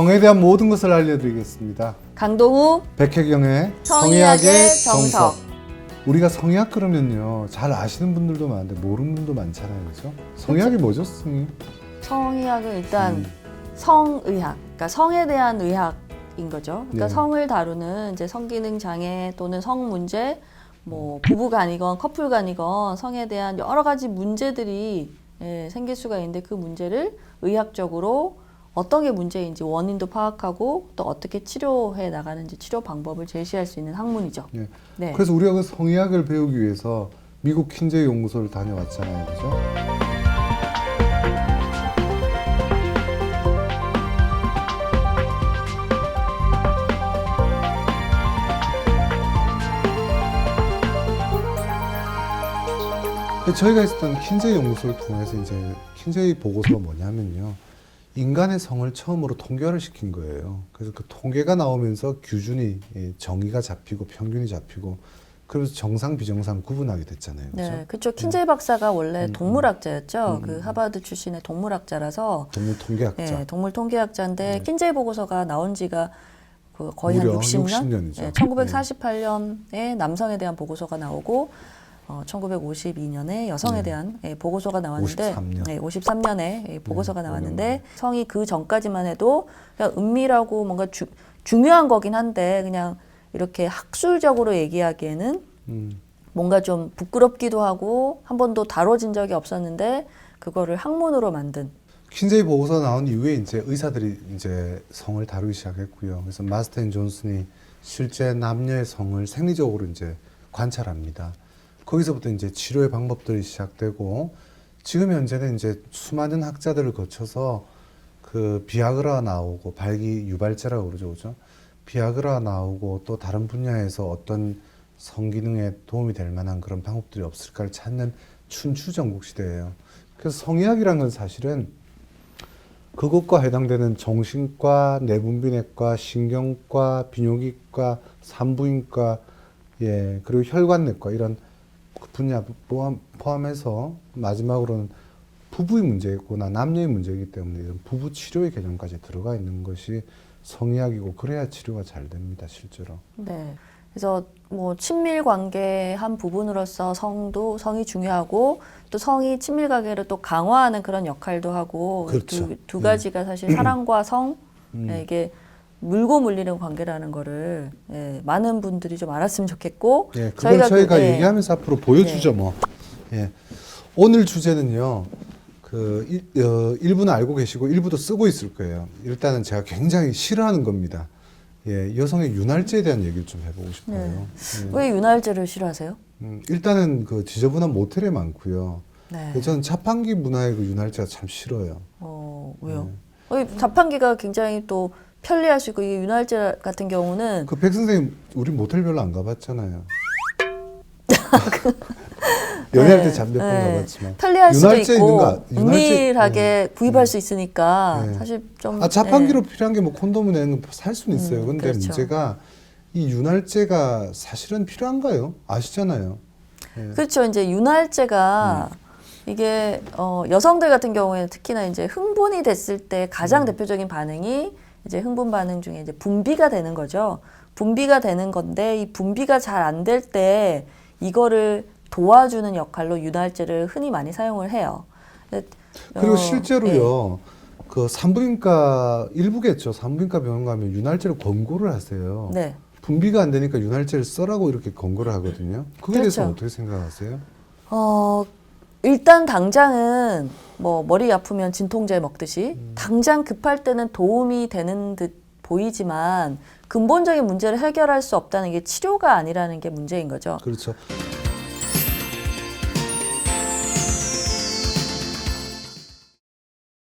성에 대한 모든 것을 알려드리겠습니다. 강동우 백혜경의 성의학의 정석. 우리가 성의학 그러면요 잘 아시는 분들도 많은데 모르는 분도 많잖아요, 그렇죠? 성의학이 뭐죠, 성이? 성의학은 일단 음. 성의학, 그러니까 성에 대한 의학인 거죠. 그러니까 네. 성을 다루는 이제 성기능 장애 또는 성 문제, 뭐 부부간이건 커플간이건 성에 대한 여러 가지 문제들이 예, 생길 수가 있는데 그 문제를 의학적으로 어떤 게 문제인지 원인도 파악하고 또 어떻게 치료해 나가는지 치료 방법을 제시할 수 있는 학문이죠. 예. 네. 그래서 우리가 그 성의학을 배우기 위해서 미국 킨제 연구소를 다녀왔잖아요, 그죠? 저희가 있었던 킨제 연구소를 통해서 이제 킨제의 보고서가 뭐냐면요. 인간의 성을 처음으로 통계화를 시킨 거예요. 그래서 그 통계가 나오면서 규준이 예, 정의가 잡히고 평균이 잡히고 그러면서 정상 비정상 구분하게 됐잖아요. 그렇죠? 네, 그렇죠. 킨제이 박사가 원래 음, 동물학자였죠. 음, 그 음. 하버드 출신의 동물학자라서 동물 통계학자. 예, 동물 통계학자인데 네. 킨제이 보고서가 나온 지가 그 거의 한 무려 60년, 60년이죠. 예, 1948년에 남성에 대한 보고서가 나오고 어, 1952년에 여성에 네. 대한 예, 보고서가 나왔는데 53년. 예, 53년에 예, 보고서가 네, 나왔는데 성이 그 전까지만 해도 그냥 은밀하고 뭔가 주, 중요한 거긴 한데 그냥 이렇게 학술적으로 얘기하기에는 음. 뭔가 좀 부끄럽기도 하고 한 번도 다뤄진 적이 없었는데 그거를 학문으로 만든 킨제이 보고서 나온 이후에 이제 의사들이 이제 성을 다루기 시작했고요. 그래서 마스터 앤 존슨이 실제 남녀의 성을 생리적으로 이제 관찰합니다. 거기서부터 이제 치료의 방법들이 시작되고 지금 현재는 이제 수많은 학자들을 거쳐서 그 비아그라 나오고 발기 유발제라고 그러죠, 그죠? 비아그라 나오고 또 다른 분야에서 어떤 성기능에 도움이 될 만한 그런 방법들이 없을까를 찾는 춘추 전국 시대예요. 그래서 성의학이라는 건 사실은 그것과 해당되는 정신과, 내분비내과, 신경과, 비뇨기과, 산부인과, 예, 그리고 혈관내과 이런 그 분야 포함, 포함 해서 마지막으로는 부부의 문제이거나 남녀의 문제이기 때문에 이런 부부 치료의 개념까지 들어가 있는 것이 성의학이고 그래야 치료가 잘 됩니다, 실제로. 네. 그래서 뭐 친밀 관계 한 부분으로서 성도 성이 중요하고 또 성이 친밀 관계를 또 강화하는 그런 역할도 하고 그렇죠. 두, 두 가지가 사실 사랑과 성 음. 예, 이게 물고 물리는 관계라는 거를 예, 많은 분들이 좀 알았으면 좋겠고 예, 그걸 저희가, 그- 예. 얘기하면서 앞으로 보여주죠, 뭐. 예. 오늘 주제는요, 그, 일, 어, 일부는 알고 계시고 일부도 쓰고 있을 거예요. 일단은 제가 굉장히 싫어하는 겁니다. 예, 여성의 윤활제에 대한 얘기를 좀 해보고 싶어요. 네. 예. 왜 윤활제를 싫어하세요? 음, 일단은 그 지저분한 모텔에 많고요. 네. 저는 자판기 문화의 그 윤활제가 참 싫어요. 어 왜요? 네. 어, 자판기가 굉장히 또 편리하시고 이 윤활제 같은 경우는 그 백 선생님, 우리 모텔 별로 안 가봤잖아요. 연애할 네, 때잠몇번 네. 가봤지만. 편리할 수도 윤활제 있고 있는가? 윤활제- 은밀하게 구입할 수 있으니까 네. 사실 좀 아 자판기로 네. 필요한 게 뭐 콘돔은 살 수는 있어요. 음, 근데 그렇죠. 문제가 이 윤활제가 사실은 필요한가요? 아시잖아요. 예. 그렇죠. 이제 윤활제가 음. 이게 어, 여성들 같은 경우에는 특히나 이제 흥분이 됐을 때 음. 가장 대표적인 반응이 이제 흥분 반응 중에 이제 분비가 되는 거죠. 분비가 되는 건데 이 분비가 잘 안 될 때 이거를 도와주는 역할로 윤활제를 흔히 많이 사용을 해요. 그리고 어, 실제로요. 그 산부인과 일부겠죠. 산부인과 병원 가면 윤활제를 권고를 하세요. 네. 네. 분비가 안 되니까 윤활제를 쓰라고 이렇게 권고를 하거든요. 대해서 그렇죠. 어떻게 생각하세요? 어, 일단 당장은 뭐 머리 아프면 진통제 먹듯이 음. 당장 급할 때는 도움이 되는 듯 보이지만 근본적인 문제를 해결할 수 없다는 게 치료가 아니라는 게 문제인 거죠. 그렇죠.